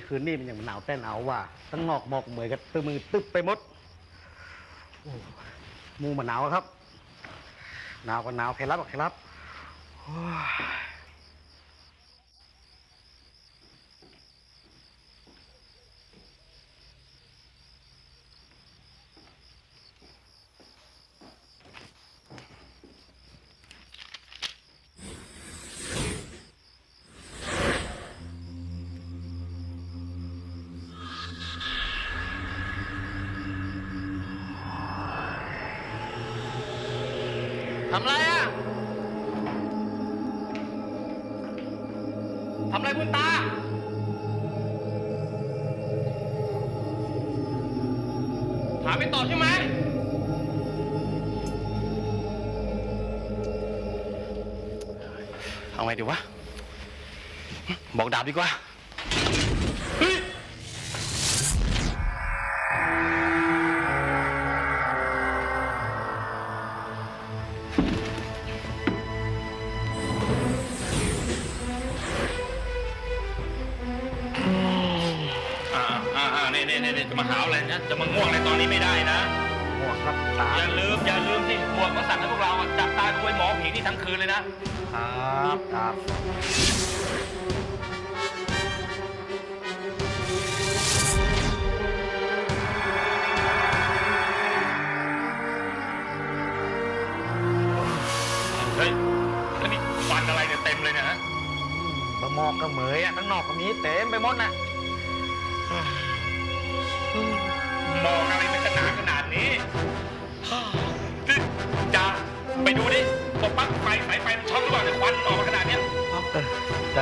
ยคืนนี่มันยังหนาวแต่หนาวว่ะตั้งนอกหมอกเหมือกันตึมือตึ๊บไปหมดโอ้หมูมันหนาวครับ หนาวก็หนาวแครรับก็ใครรับโอ้ยำไรอะทำไรคุณตา ถามไม่ตอบใช่ไหม เอาไงดีวะ บอกดาบดีกว่า มาหาวอะไรนะ จะมาง่วงอะไรตอนนี้ไม่ได้นะหมวกครับตาอย่าลืมอย่าลืมที่บวกเขาสั่งให้พวกเราอะจับตาดูไอ้หมอผีนี่ทั้งคืนเลยนะ ครับครับ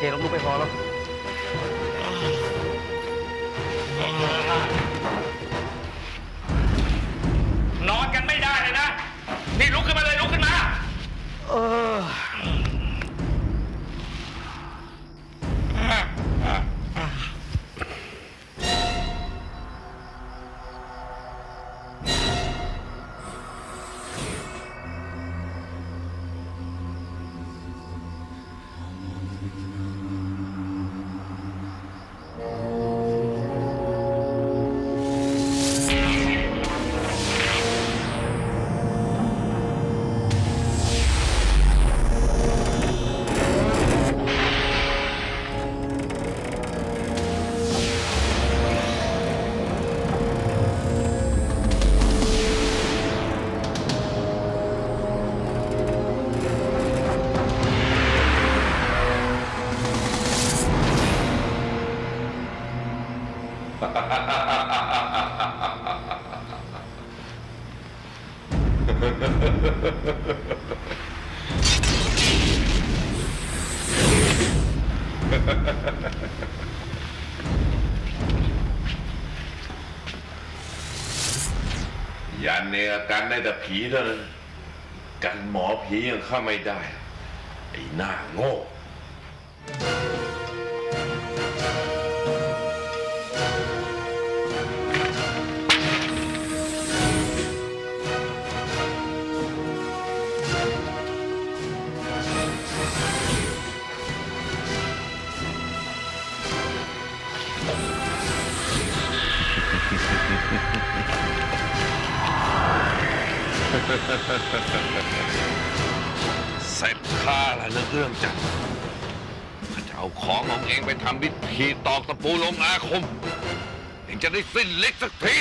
เกลงลูกไปพอแล้ว ยันเนี่ยกันได้แต่ผีเท่านั้นกันหมอผียังเข้าไม่ได้ ไอ้หน้าโง่ เสร็จข้าแล้วนะเรื่องจักรข้าจะเอาของของเองไปทำพิธีตอกตะปูลงอาคม เองจะได้สิ้นเล็กสักที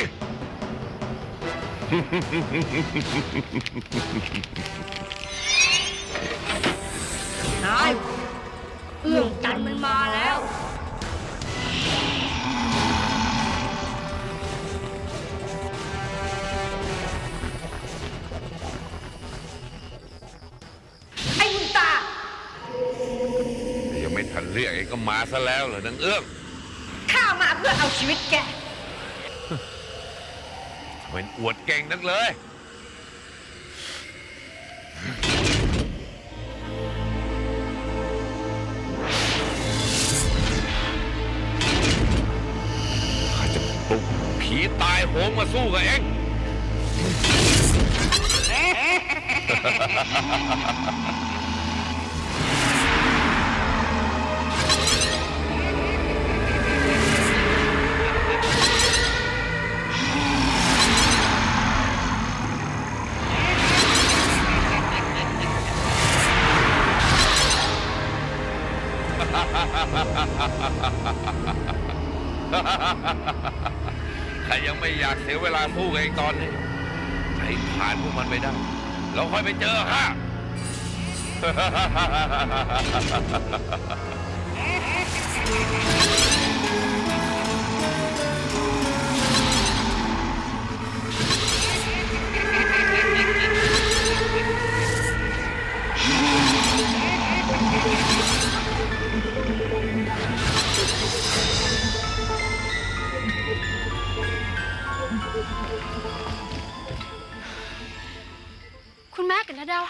นายเอื้องจันทร์มันมาแล้ว มาซะแล้วเหรอนางเอื้องข้ามาเพื่อเอาชีวิตแกเป็นอวดเก่งนักเลย ข้าจะปลุกผีตายโหงมาสู้กับเอง วลาสู้กันอีกตอนนี้ใครผ่านพวกมันไปได้ เราค่อยไปเจอข้าคุณ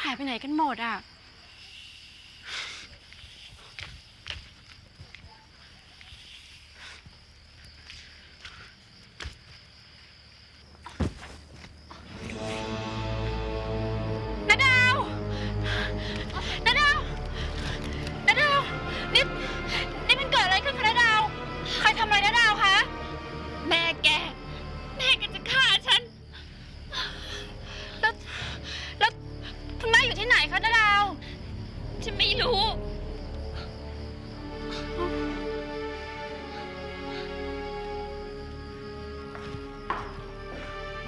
หายไปไหนกันหมดอะ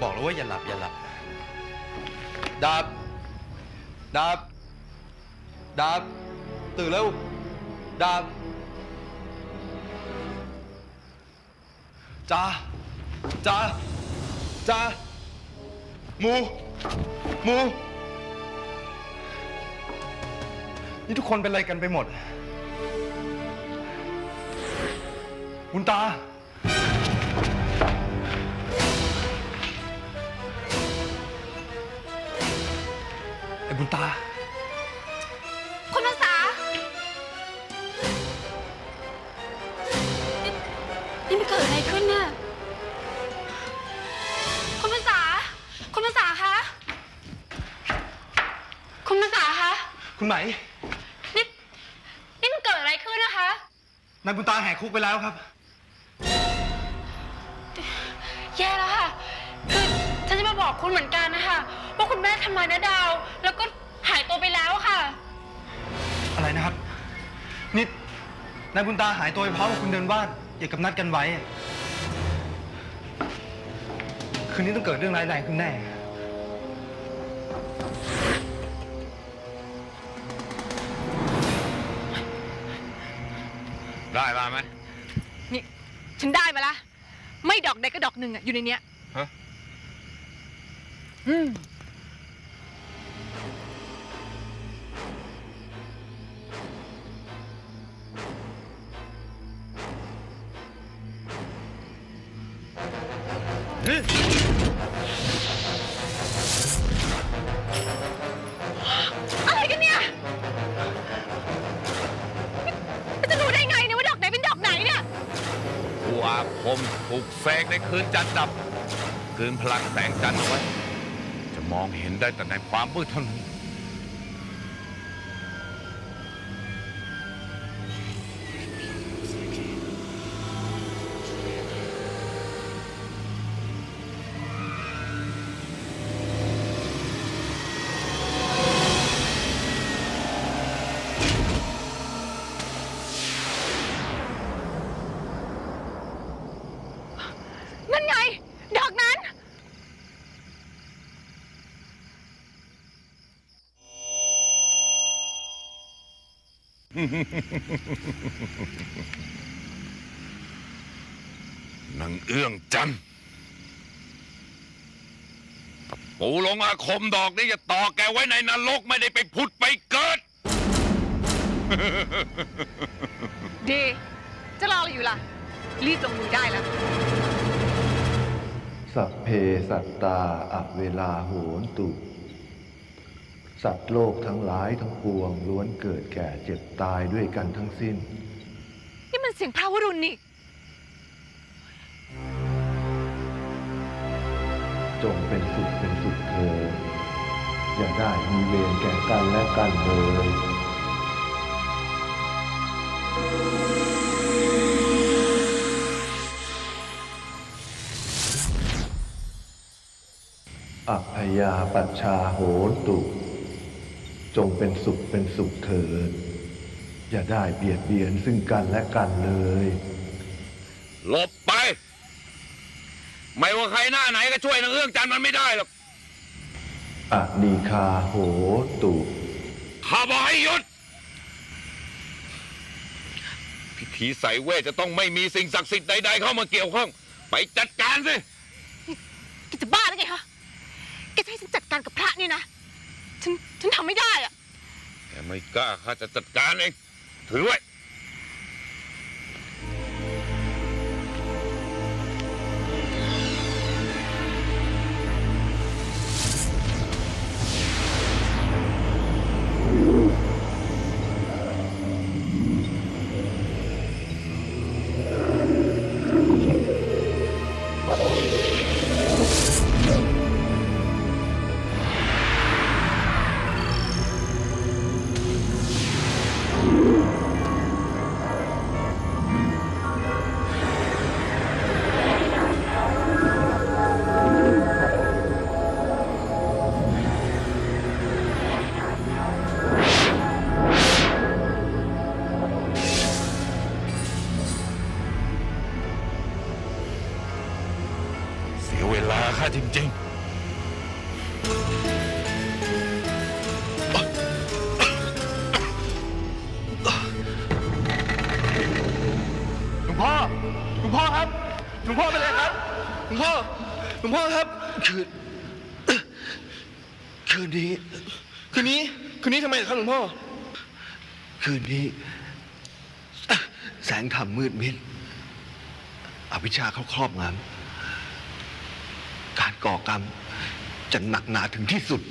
บอกแล้วว่าอย่าหลับอย่าหลับดาบดาบดาบตื่นแล้วดาบจ้าจ้าจ้าหมูหมูนี่ทุกคนเป็นอะไรกันไปหมด คุณตา ไอ้บุญตา คุณภาษานี่นี่มันเกิดอะไรขึ้นน่ะคุณภาษา คุณภาษาคะ คุณภาษาคะ คุณไหมนี่ นี่มันเกิดอะไรขึ้นนะคะ นายบุญตาแหกคุกไปแล้วครับ ฉันจะมาบอกคุณเหมือนกันนะคะว่าคุณแม่ทำลายน้าดาว แล้วก็หายตัวไปแล้วค่ะ อะไรนะครับ นี่นายบุญตาหายตัวไปเพราะว่าคุณเดินบ้านอย่ากับนัดกันไว้ คืนนี้ต้องเกิดเรื่องร้ายแรงขึ้นแน่ ได้มาไหม นี่ ฉันได้มาละ ไม่ดอกใดก็ดอกหนึ่งอะอยู่ในเนี้ยฮะ อะไรกันเนี่ยมันจะรู้ได้ไงเนี่ยว่าดอกไหนเป็นดอกไหนเนี่ย ผู้อาคมถูกเสกในคืนจันทร์ดับ คืนพลังแสงจันทร์เอาไว้ มองเห็นได้แต่ในความมืดเท่านั้น นางเอื้องจันทร์ปูลงอาคมดอกนี้จะต่อแกไว้ในนรกไม่ได้ไปพุทธไปเกิด ดี จะรออะไรอยู่ล่ะ รีบลงมือได้แล้ว สัพเพสัตตาอเวลาโหนตุ สัตว์โลกทั้งหลายทั้งปวงล้วนเกิดแก่เจ็บตายด้วยกันทั้งสิ้น นี่มันเสียงพระวรุณนี่ จงเป็นสุขเป็นสุขเธอ อย่าได้มีเวรแก่กันและกันเลยอัพยาปัชชาโหนตุ จงเป็นสุขเป็นสุขเถิด อย่าได้เบียดเบียนซึ่งกันและกันเลย หลบไป ไม่ว่าใครหน้าไหนก็ช่วยนางเอื้องจันทร์มันไม่ได้หรอกอนีคาโหตุข้าบอกให้หยุด พิธีใส่เวทจะต้องไม่มีสิ่งศักดิ์สิทธิ์ใดๆเข้ามาเกี่ยวข้อง ไปจัดการสิแกจะบ้าหรือไงคะแกจะให้ฉันจัดการกับพระเนี่ยนะ ฉันทำไม่ได้อะแกไม่กล้าข้าจะจัดการเอง ถือไว้ พ่อครับ คืน คืนนี้ คืนนี้ คืนนี้ทำไมครับหลวงพ่อ คืนนี้ แสงธรรมมืดมิดอวิชชาเขาครอบงำการก่อกรรม จะหนักหนาถึงที่สุด